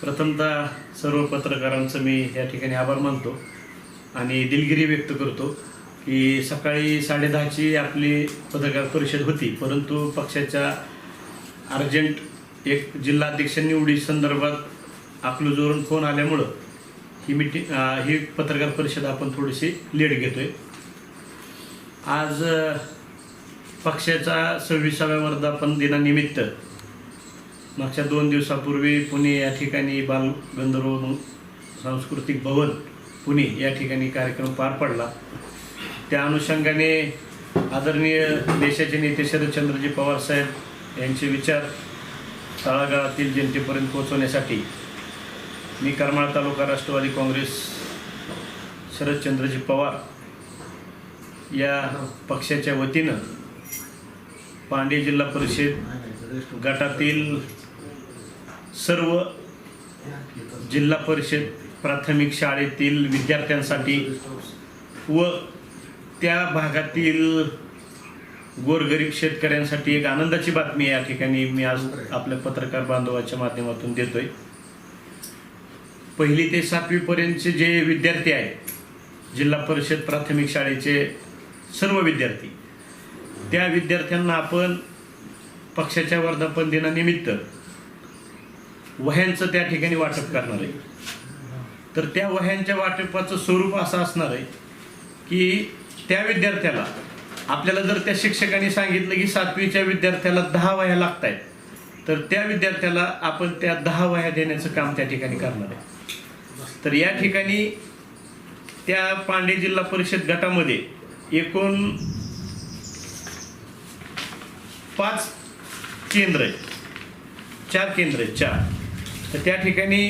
प्रथमतः सर्व पत्रकारांचं मी या ठिकाणी आभार मानतो आणि दिलगिरी व्यक्त करतो की सकाळी साडेदहाची आपली पत्रकार परिषद होती परंतु पक्षाच्या अर्जंट एक जिल्हाध्यक्ष निवडी संदर्भात अकलूजवरून फोन आल्यामुळं ही मिटिंग ही पत्रकार परिषद आपण थोडीशी लेट घेतो आहे आज पक्षाचा सव्वीसाव्या वर्धापन दिनानिमित्त मागच्या दोन दिवसापूर्वी पुणे या ठिकाणी बालगंधर्व सांस्कृतिक भवन पुणे या ठिकाणी कार्यक्रम पार पडला. त्या अनुषंगाने आदरणीय देशाचे नेते शरदचंद्रजी पवार साहेब यांचे विचार तळागाळातील जनतेपर्यंत पोहोचवण्यासाठी मी करमाळा तालुका राष्ट्रवादी काँग्रेस शरदचंद्रजी पवार या पक्षाच्या वतीनं पांडे जिल्हा परिषद गटातील सर्व जिल्हा परिषद प्राथमिक शाळेतील विद्यार्थ्यांसाठी व त्या भागातील गोरगरीब शेतकऱ्यांसाठी एक आनंदाची बातमी या ठिकाणी मी आज आपल्या पत्रकार बांधवाच्या माध्यमातून देतोय. पहिली ते सातवीपर्यंतचे जे विद्यार्थी आहेत जिल्हा परिषद प्राथमिक शाळेचे सर्व विद्यार्थी त्या विद्यार्थ्यांना आपण पक्षाच्या वर्धापन दिनानिमित्त वह्यांचं त्या ठिकाणी वाटप करणार आहे. तर त्या वह्यांच्या वाटपाचं स्वरूप असं असणार आहे की त्या विद्यार्थ्याला आपल्याला जर त्या शिक्षकांनी सांगितलं की सातवीच्या विद्यार्थ्याला दहा वह्या लागत आहेत तर त्या विद्यार्थ्याला आपण त्या दहा वह्या देण्याचं काम त्या ठिकाणी करणार आहे. तर या ठिकाणी त्या पांडे जिल्हा परिषद गटामध्ये एकूण पाच केंद्र आहेत. चार केंद्र आहेत चार. तर त्या ठिकाणी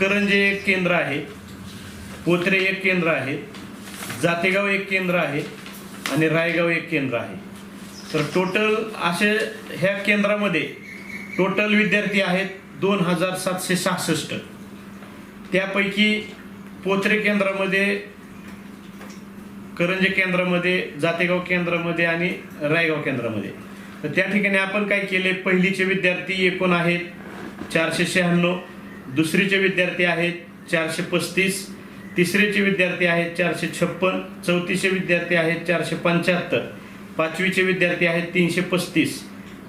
करंजे एक केंद्र आहे पोत्रे एक केंद्र आहे जातेगाव एक केंद्र आहे आणि रायगाव एक केंद्र आहे. तर टोटल असे ह्या केंद्रामध्ये टोटल विद्यार्थी आहेत दोन हजार सातशे सहासष्ट. त्यापैकी पोत्रे केंद्रामध्ये करंजे केंद्रामध्ये जातेगाव केंद्रामध्ये आणि रायगाव केंद्रामध्ये. तर त्या ठिकाणी आपण काय केले? पहिलीचे विद्यार्थी एकूण आहेत चारशे शहाण्णव. दुसरीचे विद्यार्थी आहेत चारशे पस्तीस. तिसरीचे विद्यार्थी आहेत चारशे छप्पन. चौथीचे विद्यार्थी आहेत चारशे पंच्याहत्तर. पाचवीचे विद्यार्थी आहेत तीनशे पस्तीस.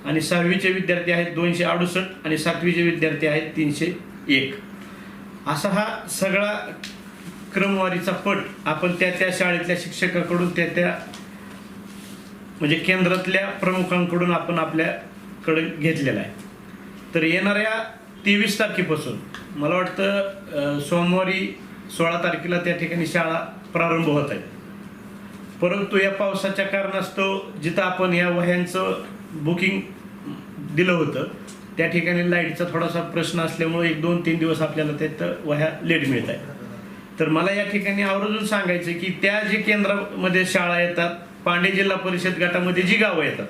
आणि सहावीचे विद्यार्थी आहेत दोनशे अडुसष्ट. आणि सातवीचे विद्यार्थी आहेत तीनशे एक. असा हा सगळा क्रमवारीचा पट आपण त्या त्या शाळेतल्या शिक्षकाकडून त्या त्या म्हणजे केंद्रातल्या प्रमुखांकडून आपण आपल्याकडे घेतलेला आहे. तर येणाऱ्या तेवीस तारखेपासून मला वाटतं सोमवारी सोळा तारखेला त्या ठिकाणी शाळा प्रारंभ होत आहे. परंतु या पावसाच्या कारणास्तव जिथं आपण या वह्यांचं बुकिंग दिलं होतं त्या ठिकाणी लाईटचा थोडासा प्रश्न असल्यामुळे एक दोन तीन दिवस आपल्याला त्यात वह्या लेट मिळत आहे तर मला या ठिकाणी आवर्जून सांगायचं की त्या जे केंद्रामध्ये शाळा येतात पांडे जिल्हा परिषद गटामध्ये जी गावं येतात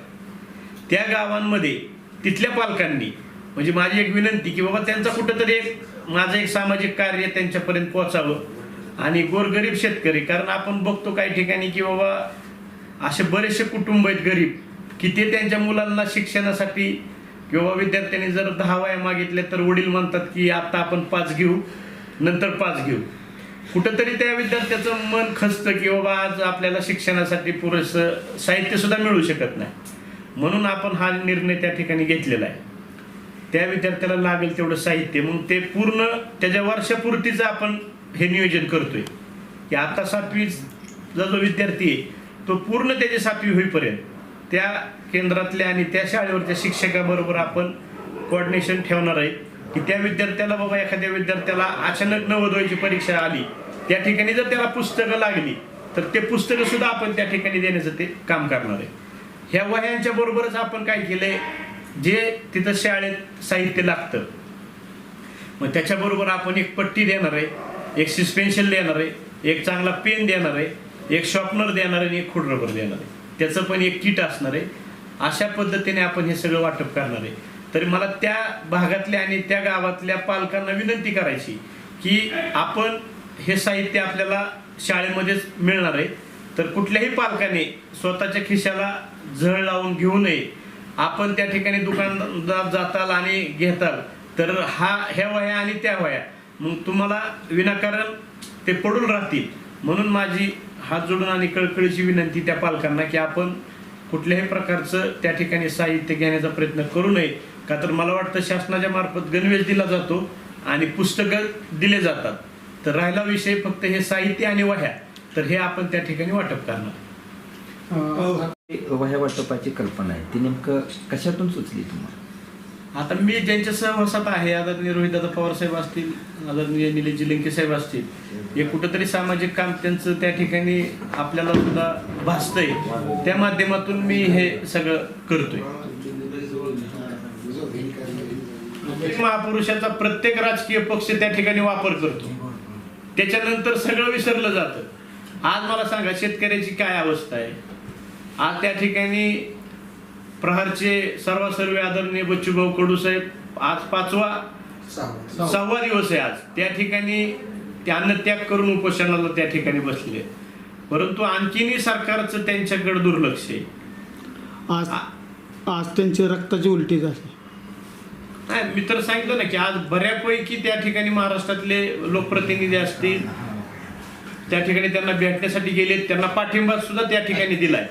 त्या गावांमध्ये तिथल्या पालकांनी म्हणजे माझी एक विनंती की बाबा त्यांचा कुठंतरी एक माझं एक सामाजिक कार्य त्यांच्यापर्यंत पोहोचावं आणि गोरगरीब शेतकरी कारण आपण बघतो काही ठिकाणी की बाबा असे बरेचसे कुटुंब आहेत गरीब की ते त्यांच्या मुलांना शिक्षणासाठी किंवा विद्यार्थ्यांनी जर दहा वया मागितल्या तर वडील म्हणतात की आता आपण पाच घेऊ नंतर पाच घेऊ. कुठंतरी त्या विद्यार्थ्याचं मन खचतं की बाबा आज आपल्याला शिक्षणासाठी पुरेसं साहित्यसुद्धा मिळू शकत नाही. म्हणून आपण हा निर्णय त्या ठिकाणी घेतलेला आहे. त्या विद्यार्थ्याला लागेल तेवढं साहित्य मग ते पूर्ण त्याच्या वर्षापुरतीचं आपण हे नियोजन करतोय. की आता सातवीचा जो विद्यार्थी आहे तो पूर्ण त्याची सातवी होईपर्यंत त्या केंद्रातल्या आणि त्या शाळेवरच्या शिक्षकाबरोबर आपण कोऑर्डिनेशन ठेवणार आहे. की त्या विद्यार्थ्याला बाबा एखाद्या विद्यार्थ्याला अचानक नवोदयाची परीक्षा आली त्या ठिकाणी जर त्याला पुस्तकं लागली तर ते पुस्तकं सुद्धा आपण त्या ठिकाणी देण्याचं ते काम करणार आहे. ह्या वह्यांच्या बरोबरच आपण काय केलंय जे तिथं शाळेत साहित्य लागतं. मग त्याच्याबरोबर आपण एक पट्टी देणार आहे एक सिस्पेन्शन देणार आहे एक चांगला पेन देणार आहे एक शॉर्पनर देणार आहे आणि एक खुड रबर देणार आहे. त्याचं पण एक किट असणार आहे. अशा पद्धतीने आपण हे सगळं वाटप करणार आहे. तरी मला त्या भागातल्या आणि त्या गावातल्या पालकांना विनंती करायची की आपण हे साहित्य आपल्याला शाळेमध्येच मिळणार आहे. तर कुठल्याही पालकाने स्वतःच्या खिशाला झळ लावून घेऊ नये. आपण त्या ठिकाणी दुकानदार जाताल आणि घेताल तर हा ह्या वह्या आणि त्या वह्या. मग तुम्हाला विनाकारण ते पडून राहतील. म्हणून माझी हात जोडून आणि कळकळीची विनंती त्या पालकांना की आपण कुठल्याही प्रकारचं त्या ठिकाणी साहित्य घेण्याचा प्रयत्न करू नये. का तर मला वाटतं शासनाच्या मार्फत गणवेश दिला जातो आणि पुस्तकं दिले जातात. तर राहिला विषय फक्त हे साहित्य आणि वह्या. तर हे आपण त्या ठिकाणी वाटप करणार. वह्या वाटपाची कल्पना आहे. ती नेमकं कशातून सुचली तुम्हाला? आता मी ज्यांच्या सहवासात आहे आदरणीय रोहितदादा पवार साहेब असतील आदरणीय निलेश लिंके साहेब असतील हे कुठंतरी सामाजिक काम त्यांचं त्या ठिकाणी आपल्याला सुद्धा भासतंय. त्या माध्यमातून मी हे सगळं करतोय. महापुरुषाचा प्रत्येक राजकीय पक्ष त्या ठिकाणी वापर करतो. त्याच्यानंतर सगळं विसरलं जातं. आज मला सांगा शेतकऱ्याची काय अवस्था आहे? आज त्या ठिकाणी प्रहारचे सर्वसर्व आदरणीय बच्चूभाऊ कडू साहेब आज पाचवा सहावा. दिवस आहे आज. त्या ठिकाणी ते अन्नत्याग करून उपोषणाला त्या ठिकाणी बसले. परंतु आणखीनही सरकारचं त्यांच्याकडे दुर्लक्ष आहे. आज आज त्यांची रक्ताची उलटी झाली. नाही मी तर सांगितलं ना की आज बऱ्यापैकी त्या ठिकाणी महाराष्ट्रातले लोकप्रतिनिधी असतील. त्या ठिकाणी त्यांना भेटण्यासाठी गेले त्यांना पाठिंबा सुद्धा त्या ठिकाणी दिलाय.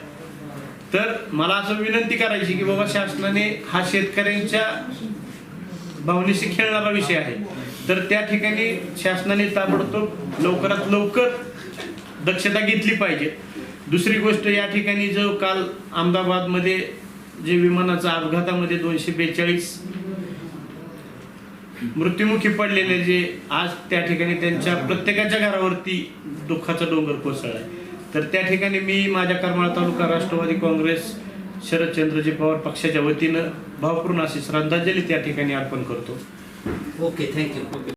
तर मला असं विनंती करायची की बाबा शासनाने हा शेतकऱ्यांच्या भावनेशी खेळणारा विषय आहे. तर त्या ठिकाणी शासनाने ताबडतोब लवकरात लवकर दक्षता घेतली पाहिजे. दुसरी गोष्ट या ठिकाणी जो काल अहमदाबादमध्ये जे विमानाचा अपघातामध्ये दोनशे बेचाळीस मृत्युमुखी पडलेले जे आज त्या ठिकाणी त्यांच्या प्रत्येकाच्या घरावरती दुःखाचा डोंगर कोसळला आहे तर त्या ठिकाणी मी माझ्या करमाळा तालुका राष्ट्रवादी काँग्रेस शरदचंद्रजी पवार पक्षाच्या वतीनं भावपूर्ण अशी श्रद्धांजली त्या ठिकाणी अर्पण करतो. Okay thank you okay